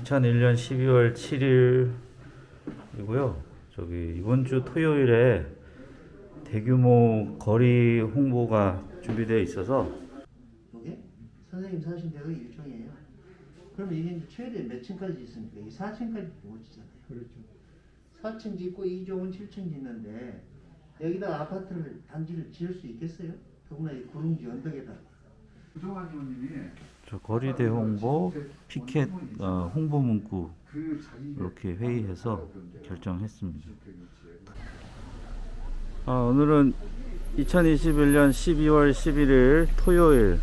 2001년 12월 7일이고요. 저기 이번 주 토요일에 대규모 거리 홍보가 준비되어 있어서 이게 선생님 사신 대로 일종이에요. 그럼 이게 최대 몇 층까지 있습니까? 이 4층까지 못 짓잖아요. 그렇죠. 4층 짓고 2종은 7층 짓는데 여기다 아파트를 단지를 지을 수 있겠어요? 더구나 이 구릉지 언덕에다가. 조정환 의원님이 저 거리 대 홍보 피켓 어, 홍보 문구 이렇게 회의해서 결정했습니다. 아, 오늘은 2021년 12월 11일 토요일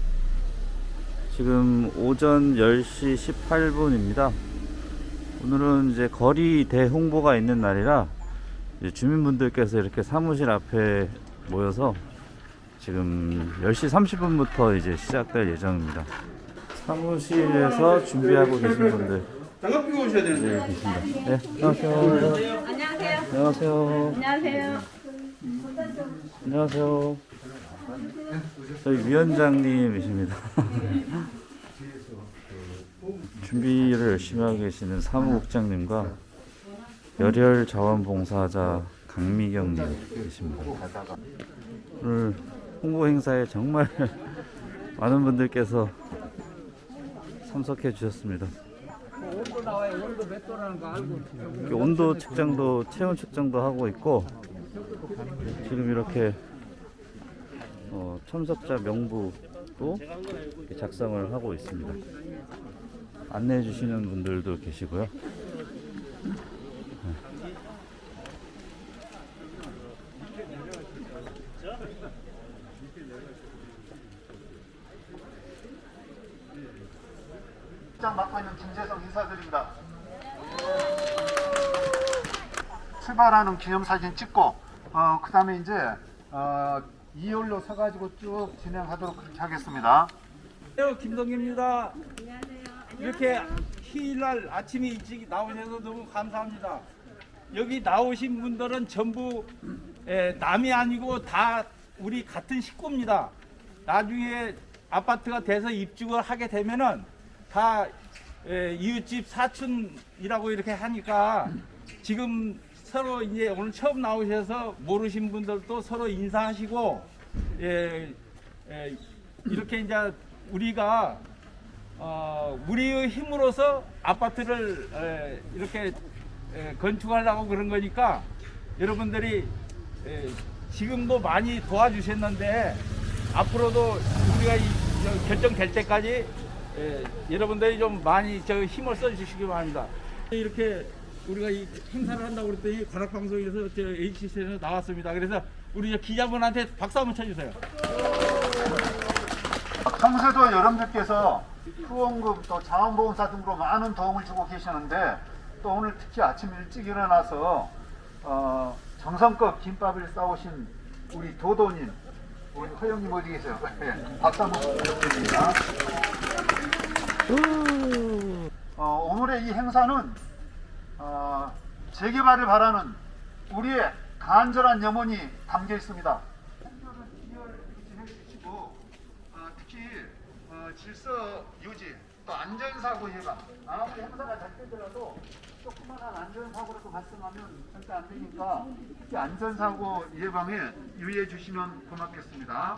지금 오전 10시 18분입니다. 오늘은 이제 거리 대홍보가 있는 날이라 주민분들께서 이렇게 사무실 앞에 모여서 지금 10시 30분부터 이제 시작될 예정입니다. 사무실에서 준비하고 계신 분들 장갑 끼고 오셔야 되는데. 네, 계십니다. 네, 안녕하세요. 안녕하세요. 안녕하세요. 안녕하세요. 안녕하세요. 저희 위원장님이십니다. 준비를 열심히 하고 계시는 사무국장님과 열혈 자원봉사자 강미경님 계십니다. 오늘 홍보 행사에 정말 많은 분들께서 참석해 주셨습니다. 이렇게 온도 측정도 체온 측정도 하고 있고 지금 이렇게 어, 참석자 명부도 작성을 하고 있습니다. 안내해 주시는 분들도 계시고요. 장 맡고 있는 김재성 인사드립니다. 출발하는 기념사진 찍고 어, 그 다음에 이제 어, 2열로 서가지고 쭉 진행하도록 그렇게 하겠습니다. 안녕하세요. 김동기입니다. 이렇게 휴일날 아침에 일찍 나오셔서 너무 감사합니다. 여기 나오신 분들은 전부 에, 남이 아니고 다 우리 같은 식구입니다. 나중에 아파트가 돼서 입주를 하게 되면은 다 에, 이웃집 사촌이라고 이렇게 하니까 지금 서로 이제 오늘 처음 나오셔서 모르신 분들도 서로 인사하시고 예, 예, 이렇게 이제 우리가 어, 우리의 힘으로서 아파트를 에, 이렇게 에, 건축하려고 그런 거니까 여러분들이 에, 지금도 많이 도와주셨는데 앞으로도 우리가 이, 저, 결정될 때까지 에, 여러분들이 좀 많이 저 힘을 써주시기 바랍니다. 이렇게 우리가 이 행사를 한다고 그랬더니 관악방송에서 저 HC에서 나왔습니다. 그래서 우리 저 기자분한테 박수 한번 쳐주세요. 평소에도 여러분들께서 후원금 또 자원보험사 등으로 많은 도움을 주고 계시는데 또 오늘 특히 아침 일찍 일어나서 어, 정성껏 김밥을 싸오신 우리 도도님 우리 허영님 어디 계세요? 네, 박수 한번 부탁드립니다. 어, 오늘의 이 행사는 어, 재개발을 바라는 우리의 간절한 염원이 담겨 있습니다. 해주시고 어, 특히 어, 질서 유지 또 안전사고 예방 아무리 행사가 잘 되더라도 조그만한 안전사고라도 발생하면 절대 안 되니까 특히 안전사고 예방에 유의해 주시면 고맙겠습니다.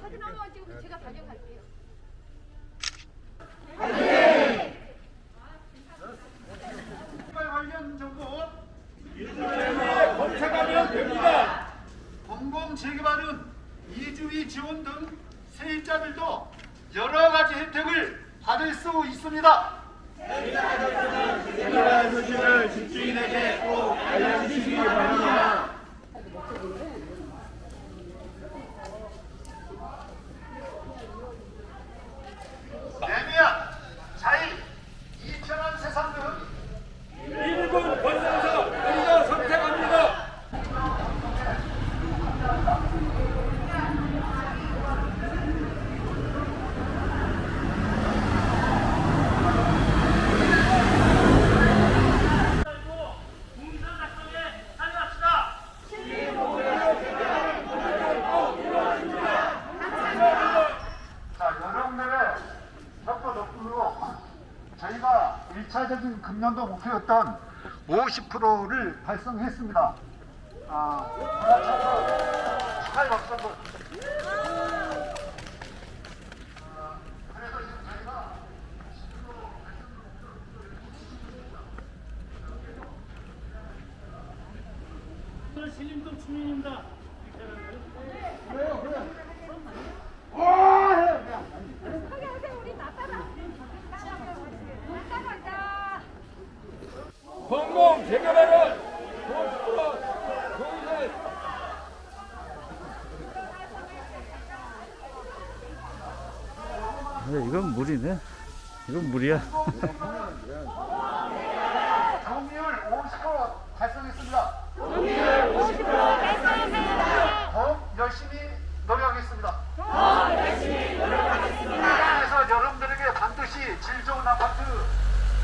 사진 한 번만 찍고 제가 가져갈게요. 개발 관련 정보 검색하면 됩니다. 공공 재개발은 이주위 지원 등 세입자들도 여러 가지 혜택을 받을 수 있습니다. 매매한 1차적인 금년도 목표였던 50%를 달성했습니다. 아, 아 축하의 박수 한번. 신림동 주민입니다. 근데 이건 물이네. 이건 물이야. 정리율 50% 달성했습니다. 정리율 50% 달성했습니다. 더욱 열심히 노력하겠습니다. 더 열심히 노력하겠습니다. 그래서 여러분들에게 반드시 질 좋은 아파트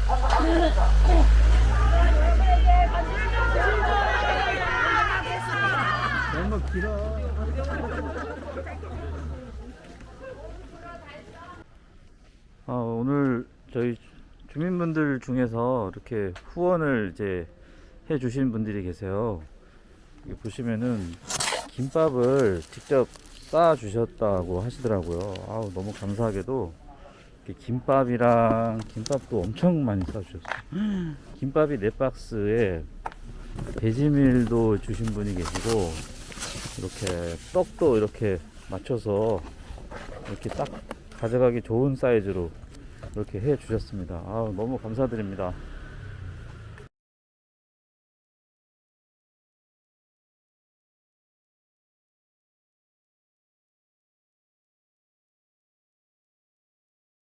공급하겠습니다. 너무 길어. 아, 오늘 저희 주민분들 중에서 이렇게 후원을 이제 해 주신 분들이 계세요. 여기 보시면은 김밥을 직접 싸 주셨다고 하시더라고요. 아우, 너무 감사하게도 김밥이랑 김밥도 엄청 많이 싸 주셨어요. 김밥이 네 박스에 배지밀도 주신 분이 계시고 이렇게 떡도 이렇게 맞춰서 이렇게 딱 가져가기 좋은 사이즈로 이렇게 해 주셨습니다. 아 너무 감사드립니다.